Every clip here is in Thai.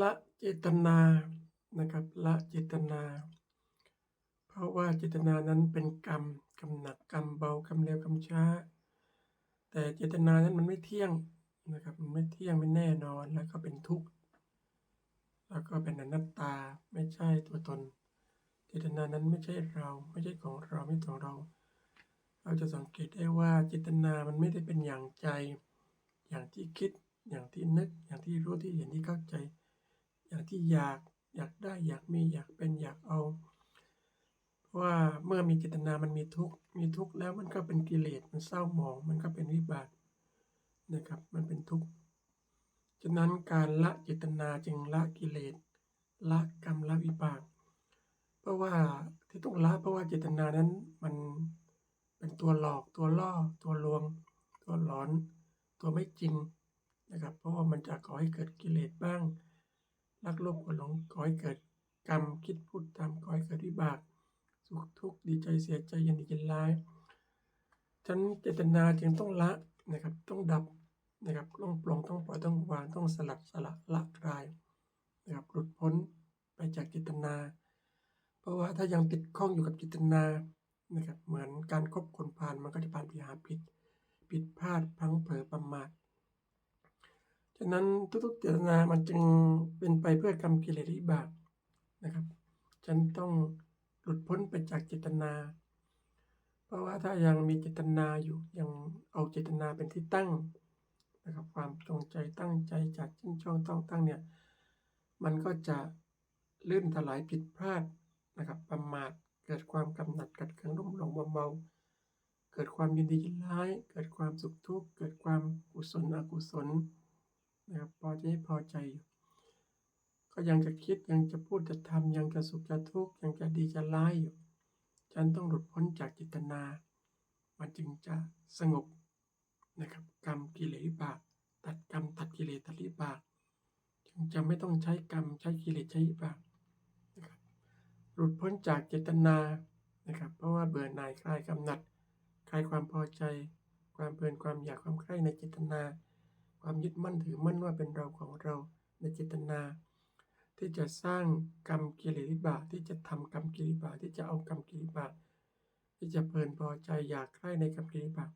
ละเจตนานะครับละเจตนา เพราะว่าเจตนานั้นเป็นกรรมกรรมหนักกรรมเบากรรมเร็วกรรมช้า แต่เจตนานั้นมันไม่เที่ยงนะครับมันไม่เที่ยงไม่แน่นอนแล้วก็เป็นทุกข์แล้วก็เป็นอนัตตาไม่ใช่ตัวตน เจตนานั้นไม่ใช่เราไม่ใช่ของเราไม่ของเรา เราจะสังเกตได้ว่าเจตนามันไม่ได้เป็นอย่างใจ อย่างที่คิดอย่างที่นึกอย่างที่รู้ที่เห็นที่เข้าใจ อย่างที่อยากอยากได้อยากมีอยากเป็นอยากเอา เพราะว่าเมื่อมีเจตนามันมีทุกข์มีทุกข์แล้วมันก็เป็นกิเลสมันเศร้าหมอง มันก็เป็นวิบากนะครับมันเป็นทุกข์ฉะนั้นการละเจตนาจึงละกิเลสละกรรมละวิบาก เพราะว่าที่ต้องละเพราะว่าเจตนานั้นมันเป็นตัวหลอกตัวล่อ ตัวลวง ตัวหลอน ตัวไม่จริงนะครับ เพราะว่ามันจะก่อให้เกิดกิเลสบ้าง รักโลภโกรธหลงก่อให้เกิดกรรมคิดพูดตามก่อให้เกิดวิบาก สุขทุกข์ดีใจเสียใจยินดียินร้ายฉันเจตนาจึงต้องละนะครับต้องดับนะครับต้องปลงต้องปล่อยต้องวางต้องสลัดสละละคลายนะครับหลุดพ้นไปจากเจตนา เพราะว่าถ้ายังติดข้องอยู่กับเจตนานะครับเหมือนการคบคนพาลมันก็จะพาไปหาผิดผิดพลาดพังเผลอประมาท ฉะนั้นทุกๆเจตนามันจึงเป็นไปเพื่อกรรมกิเลสวิบากนะครับ ฉันต้องหลุดพ้นไปจากเจตนา เพราะว่าถ้ายังมีเจตนาอยู่ยังเอาเจตนาเป็นที่ตั้งนะครับ ความจงใจตั้งใจจัดจิ้งช่องต้องตั้งเนี่ย มันก็จะลื่นถลายผิดพลาดนะครับประมาทเกิดความกำหนัดกัดเคืองรุ่มหลงเบาเกิดความยินดียินร้าย เกิดความสุขทุกข์เกิดความกุศลอกุศล นะครับพอใจพอใจอยู่ก็ยังจะคิดยังจะพูดจะทำยังจะสุขจะทุกข์ยังจะดีจะร้ายอยู่ฉันต้องหลุดพ้นจากจิตนา มันจึงจะสงบนะครับกรรมกิเลสบากตัดกรรมตัดกิเลสตัดวิบากจึงจะไม่ต้องใช้กรรมใช้กิเลสใช้บากนะครับหลุดพ้นจากเจตนานะครับ เพราะว่าเบื่อหน่ายคลายกำหนัดคลายความพอใจ ความเพลินความอยากความใคร่ในเจตนา ความยึดมั่นถือมั่นว่าเป็นเราของเราในเจตนา ที่จะสร้างกรรมกิเลสวิบากที่จะทำกรรมกิเลสวิบากที่จะเอากรรมกิเลสวิบากที่จะเพลินพอใจอยากใคร่ในกรรมกิเลสวิบาก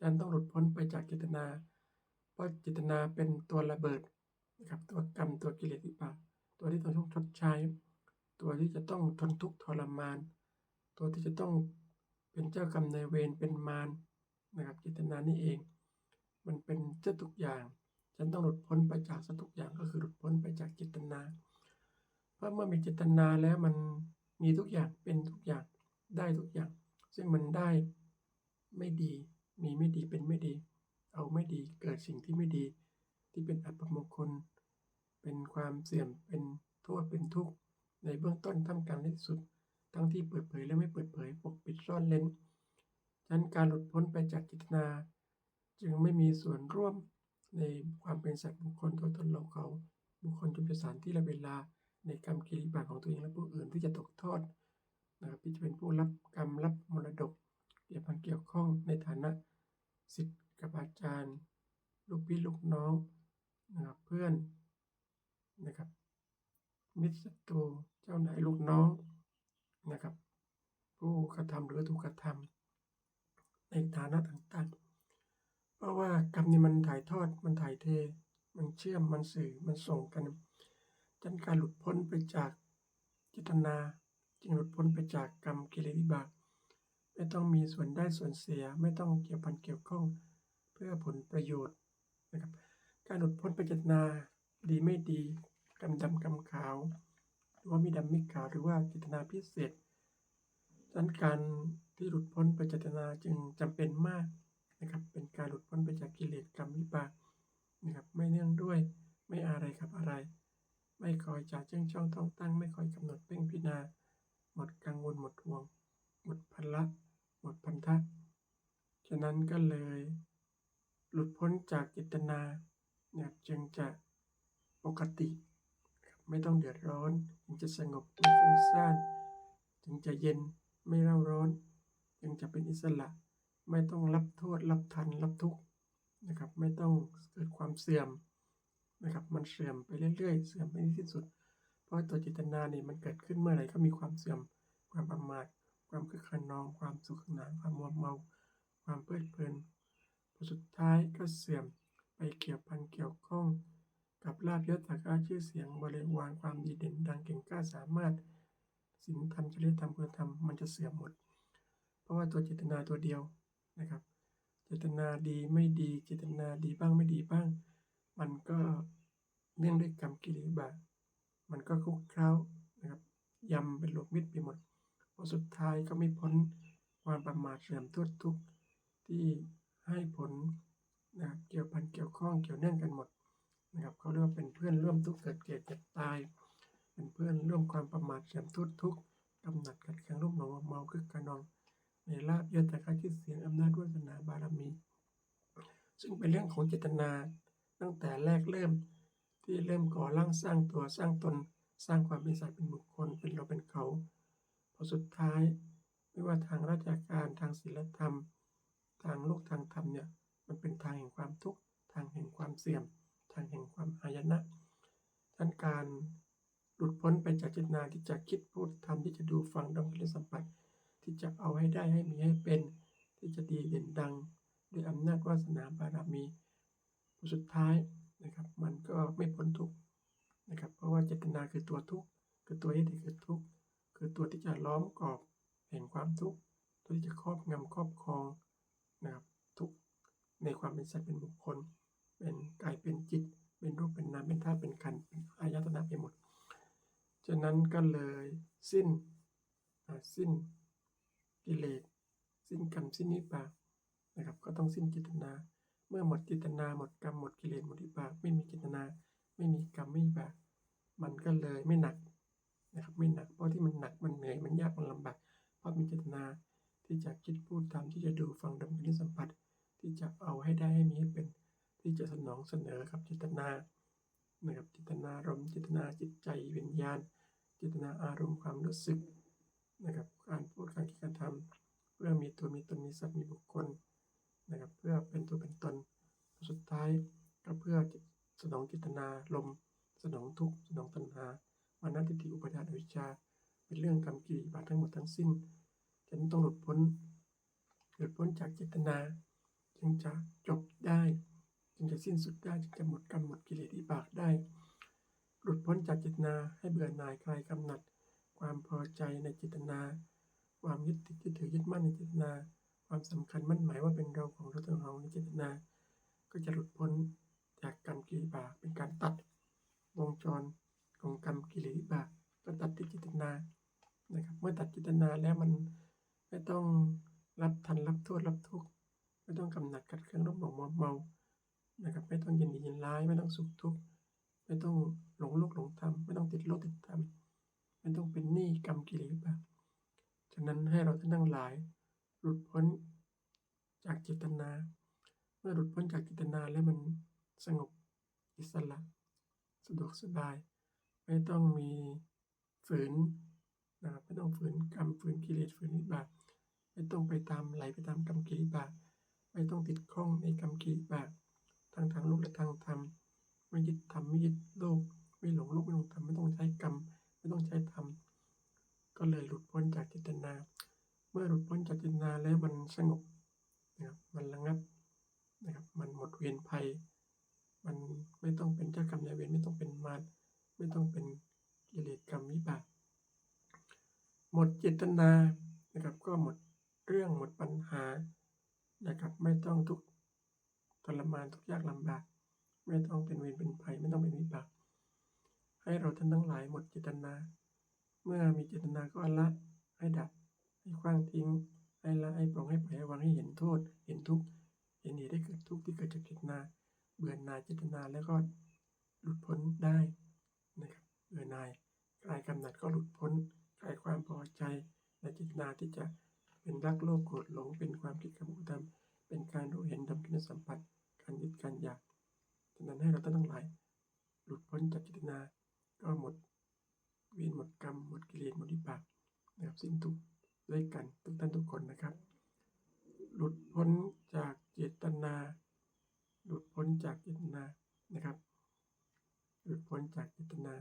ฉันต้องหลุดพ้นไปจากเจตนา เพราะเจตนาเป็นตัวระเบิดนะครับตัวกรรมตัวกิเลสวิบากตัวที่ต้องชดใช้ ตัวที่จะต้องทนทุกข์ทรมาน ตัวที่จะต้องเป็นเจ้ากรรมนายเวรเป็นมารนะครับเจตนานี่เอง มันเป็นเจ้าทุกอย่าง ฉันต้องหลุดพ้นไปจากสัทุกอย่างก็คือหลุดพ้นไปจากเจตนา เพราะเมื่อมีเจตนาแล้วมันมีทุกอย่างเป็นทุกอย่างได้ทุกอย่าง ซึ่งมันได้ไม่ดี มีไม่ดีเป็นไม่ดี เอาไม่ดีเกิดสิ่งที่ไม่ดี ที่เป็นอัปมงคล เป็นความเสื่อมเป็นโทษเป็นทุกข์ในเบื้องต้นท่ามกลางที่สุด ทั้งที่เปิดเผยและไม่เปิดเผยปกปิดซ่อนเล้นฉะนั้นการหลุดพ้นไปจากเจตนา จึงไม่มีส่วนร่วมในความเป็นสัตว์บุคคลตัวตนเราเขาบุคคลจุลสารที่ละเวลาในกรรมกิริบาของตัวเองและผู้อื่นที่จะตกทอดนะครับที่จะเป็นผู้รับกรรมรับมรดกเกี่ยวพันเกี่ยวข้องในฐานะสิทธิ์กับอาจารย์ ลูกพี่ลูกน้องนะครับเพื่อนนะครับมิตรศัตรูเจ้านายลูกน้องนะครับ ผู้กระทำหรือถูกกระทำในฐานะต่างๆ ราะว่ากรรมนี่มันถ่ายทอดมันถ่ายเท มันเชื่อมมันสื่อมันส่งกันจนการหลุดพ้นไปจากเจตนาจึงหลุดพ้นไปจากกรรมกิเลสวิบาก ไม่ต้องมีส่วนได้ส่วนเสีย ไม่ต้องเกี่ยวพันเกี่ยวข้องเพื่อผลประโยชน์นะครับ การหลุดพ้นไปเจตนาดีไม่ดีกรรมดำกรรมขาว หรือว่ามีดำมีขาวหรือว่าเจตนาพิเศษดังนั้นการที่หลุดพ้นไปเจตนาจึงจำเป็นมาก นะครับ เป็นการหลุดพ้นไปจากกิเลสกรรมวิบากนะครับ ไม่เนื่องด้วย ไม่อะไรครับอะไร ไม่คอยจ่าเจ้งช่องต้องตั้ง ไม่คอยกำหนดเพ่งพิจารณา หมดกังวลหมดห่วง หมดพันละ หมดพันธะ ฉะนั้นก็เลย หลุดพ้นจากเจตนาเนี่ยจึงจะปกติ ไม่ต้องเดือดร้อน จึงจะสงบไม่ฟุ้งซ่าน จึงจะเย็นไม่เร่าร้อน จึงจะเป็นอิสระ ไม่ต้องรับโทษรับทันรับทุกข์นะครับ ไม่ต้องเกิดความเสื่อมนะครับ มันเสื่อมไปเรื่อยๆ เสื่อมไปไม่สุด เพราะตัวเจตนาเนี่ยมันเกิดขึ้นเมื่อไหร่ก็มีความเสื่อม ความประมาท ความคึกขนอง ความสุขสนาน ความมัวเมา ความเพลิดเพลินพอสุดท้ายก็เสื่อมไปเกี่ยวพันเกี่ยวข้องกับลาภยศศักดิ์ชื่อเสียงบริวารความดีเด่นดังเก่งกล้าสามารถศีลธรรมจริยธรรมคุณธรรมมันจะเสื่อมหมด เพราะว่าตัวเจตนาตัวเดียว นะครับ เจตนาดีไม่ดี เจตนาดีบ้างไม่ดีบ้าง มันก็เนื่องด้วยกรรมกิเลสบามันก็คุกเคล้านะครับยำเป็นหลวมิตรไปหมดพอสุดท้ายก็ไม่พ้นความประมาทเสื่อมทุกทุกที่ให้ผลนะครับเกี่ยวพันเกี่ยวข้องเกี่ยวเนื่องกันหมดนะครับเขาเรียกว่าเป็นเพื่อนร่วมทุกเกิดเกิดเจ็บตาย เป็นเพื่อนร่วมความประมาทเสื่อมทุกทุกกำหนัดกัดแข็งรูปหนองเมาคึกขนอง ในลาบยศแต่การชื่อเสียงอำนาจวาสนาบารมี ซึ่งเป็นเรื่องของเจตนา ตั้งแต่แรกเริ่มที่เริ่มก่อร่างสร้างตัวสร้างตน สร้างความเป็นสัตว์เป็นบุคคลเป็นเราเป็นเขาพอสุดท้าย ไม่ว่าทางราชการทางศีลธรรม ทางโลกทางธรรมเนี่ยมันเป็นทางแห่งความทุกข์ทางแห่งความเสื่อม ทางแห่งความอายนะท่านการหลุดพ้นไปจากเจตนาที่จะคิดพูดทำที่จะดูฟังดมกลิ่นสัมผัส ที่จะเอาให้ได้ให้มีให้เป็น ที่จะดีเด่นดังด้วยอำนาจวาสนาบารมีสุดท้ายนะครับ มันก็ไม่พ้นทุกนะครับ เพราะว่าเจตนาคือตัวทุกคือตัวที่เกิดทุกคือตัวที่จะล้อมกรอบแห่งความทุกข์ตัวที่จะครอบงำครอบครองนะครับทุกในความเป็นสัตว์เป็นบุคคล เป็นกายเป็นจิต เป็นรูปเป็นนามเป็นธาตุเป็นขันเป็นอายตนะไปหมดฉะนั้นก็เลยสิ้นสิ้น กิเลสสิ้นกรรมสิ้นวิบากนะครับ ก็ต้องสิ้นเจตนา เมื่อหมดเจตนาหมดกรรมหมดกิเลสหมดวิบากไม่มีเจตนา ไม่มีกรรมไม่มีบาก มันก็เลยไม่หนักนะครับไม่หนักเพราะที่มันหนักมันเหนื่อยมันยากมันลำบากเพราะมีเจตนาที่จะคิดพูดทำที่จะดูฟังดมกลิ่นสัมผัส ที่จะเอาให้ได้ให้มีให้เป็นที่จะสนองเสนอครับเจตนานะครับเจตนารมณ์เจตนาจิตใจวิญญาณเจตนาอารมณ์ความรู้สึก นะครับการพูดการคิดการทำเพื่อมีตัวมีตนมีสัตว์มีบุคคลนะครับ เพื่อเป็นตัวเป็นตนสุดท้ายก็เพื่อสนองจิตนาลม สนองทุกสนองตัณหามานาทิฏฐิอุปทานอวิชชา เป็นเรื่องกรรมกิริบาปทั้งหมดทั้งสิ้นฉันต้องหลุดพ้นหลุดพ้นจากเจตนา จึงจะจบได้ จึงจะสิ้นสุดได้จึงจะหมดกรรมหมดกิเลสวิบากได้ หลุดพ้นจากเจตนาให้เบื่อหน่ายคลายกำหนัด ความพอใจในเจตนา ความยึดติดยึดถือยึดมั่นในเจตนา ความสำคัญมั่นหมายว่าเป็นเราของเราตัวเราในเจตนา ก็จะหลุดพ้นจากกรรมกิริบาเป็นการตัดวงจรของกรรมกิริบาก็ตัดที่เจตนานะครับเมื่อตัดเจตนาแล้วมันไม่ต้องรับทันรับโทษรับทุกข์ไม่ต้องกำหนัดกัดเครื่องรบหลงมัวเมานะครับไม่ต้องยินดียินร้าย ไม่ต้องสุขทุกข์ไม่ต้องหลงโลกหลงธรรมไม่ต้องติดโลกติดธรรม ไม่ต้องเป็นหนี้กรรมกิเลสบาปฉะนั้นให้เราท่านทั้งหลาย หลุดพ้นจากเจตนา เมื่อหลุดพ้นจากเจตนาแล้วมันสงบอิสระสะดวกสบาย ไม่ต้องมีฝืนนะครับไม่ต้องฝืนกรรมฝืนกิเลสฝืนวิบากไม่ต้องไปตามไหลไปตามกรรมกิเลสบาไม่ต้องติดข้องในกรรมกิเลสบาทางทางโลกและทางธรรมไม่ยึดธรรมไม่ยึดโลกไม่หลงโลกไม่หลงธรรมไม่ต้องใช้กรรม ไม่ต้องใช้ธรรมก็เลยหลุดพ้นจากเจตนา เมื่อหลุดพ้นจากเจตนาแล้วมันสงบนะครับมันระงับนะครับมันหมดเวียนภัย มันไม่ต้องเป็นเจ้ากรรมนายเวรไม่ต้องเป็นมารไม่ต้องเป็นกิเลสกรรมวิบากหมดเจตนานะครับก็หมดเรื่องหมดปัญหานะครับไม่ต้องทุกข์ทรมานทุกยากลำบาก ไม่ต้องเป็นเวรเป็นภัย ไม่ต้องเป็นวิบาก ให้เราท่านทั้งหลายหมดเจตนา เมื่อมีเจตนาก็ละ ให้ดับ ให้คว้างทิ้ง ให้ละ ให้ปลงให้ปล่อยให้วางให้เห็นโทษ เห็นทุกข์ เห็นเหตุได้เกิดทุกข์ที่เกิดจากเจตนา เบื่อหน่ายเจตนาแล้วก็หลุดพ้นได้นะครับเบื่อหน่ายคลายกำหนัดก็หลุดพ้นคลายความพอใจในเจตนาที่จะเป็นรักโลภโกรธหลงเป็นความคิดกรรมธรรมเป็นการรู้เห็นดำกินสัมผัสการยึดการอยากฉะนั้นให้เราท่านทั้งหลาย หลุดพ้นจากเจตนา ก็หมดเวียนหมดกรรม หมดกิเลสหมดวิบากนะครับสิ้นทุกด้วยกันทุกท่านทุกคนนะครับ หลุดพ้นจากเจตนา หลุดพ้นจากเจตนานะครับ หลุดพ้นจากเจตนา